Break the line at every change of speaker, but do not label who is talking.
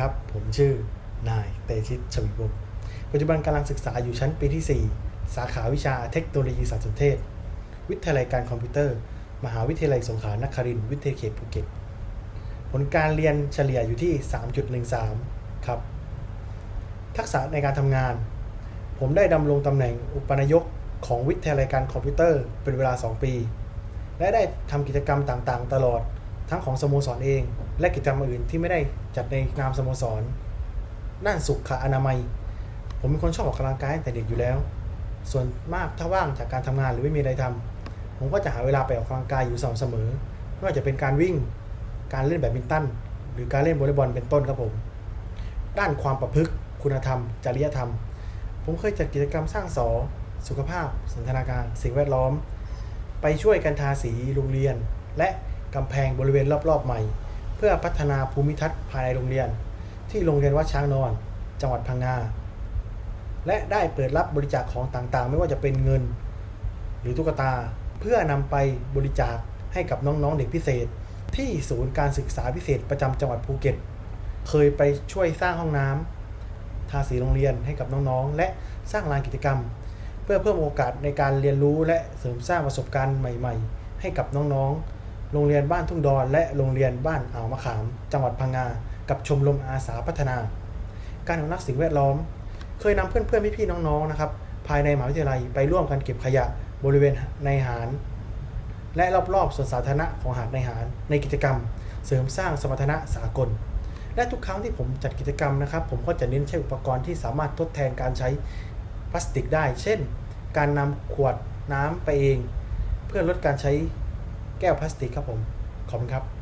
ครับ ผมชื่อนายเตชิตชวิวงศ์ปัจจุบันกำลังศึกษาอยู่ชั้นปีที่ 4 สาขาวิชาเทคโนโลยีสารสนเทศ วิทยาลัยการคอมพิวเตอร์ มหาวิทยาลัยสงขลานครินทร์วิทยาเขตภูเก็ต ผลการเรียนเฉลี่ยอยู่ที่ 3.13 ครับ ทักษะในการทำงาน ผมได้ดำรงตำแหน่งอุปนายกของวิทยาลัยการคอมพิวเตอร์เป็นเวลา 2 ปี และได้ทำกิจกรรมต่างๆ ตลอด ทั้งของสโมสรเอง และกิจกรรมอื่นที่ไม่ได้จัดในนามสโมสรด้านสุขอนามัย ผมเป็นคนชอบออกกำลังกายตั้งแต่เด็กอยู่แล้ว ส่วนมากถ้าว่างจากการทำงานหรือไม่มีอะไรทำผมก็จะหาเวลาไปออกกำลังกายอยู่สม่ำเสมอไม่ว่าจะเป็นการวิ่ง การเล่นแบดมินตัน หรือการเล่นวอลเลย์บอลเป็นต้นครับผม ด้านความประพฤติคุณธรรม จริยธรรม ผมเคยจัดกิจกรรมสร้างสอสุขภาพ สันทนาการ สิ่งแวดล้อม ไปช่วยกันทาสีโรงเรียน และ กำแพงบริเวณรอบๆใหม่ เพื่อพัฒนาภูมิทัศน์ภายในโรงเรียน ที่โรงเรียนวัดช้างนอน จังหวัดพังงาและได้เปิดรับบริจาคของต่างๆ ไม่ว่าจะเป็นเงิน หรือตุ๊กตา เพื่อนำไปบริจาคให้กับน้องๆเด็กพิเศษ ที่ศูนย์การศึกษาพิเศษประจำจังหวัดภูเก็ต เคยไปช่วยสร้างห้องน้ำทาสีโรงเรียนให้กับน้องๆ และสร้างลานกิจกรรม เพื่อเพิ่มโอกาสในการเรียนรู้และเสริมสร้างประสบการณ์ใหม่ ๆ ให้กับน้องๆ โรงเรียนบ้านทุ่งดอนและโรงเรียนบ้านอ่าวมะขาม จังหวัดพังงา กับชมรมอาสาพัฒนา การอนุรักษ์สิ่งแวดล้อม เคยนำเพื่อนๆพี่ๆน้องๆนะครับภายในมหาวิทยาลัยไปร่วมกันเก็บขยะบริเวณในหาร และรอบๆส่วนสาธารณะของหาดในหารในกิจกรรม เสริมสร้างสมรรถนะสากล และทุกครั้งที่ผมจัดกิจกรรมนะครับ ผมก็จะเน้นใช้อุปกรณ์ที่สามารถทดแทนการใช้พลาสติกได้ เช่น การนำขวดน้ำไปเอง เพื่อลดการใช้ แก้วพลาสติกครับผม ขอบคุณครับ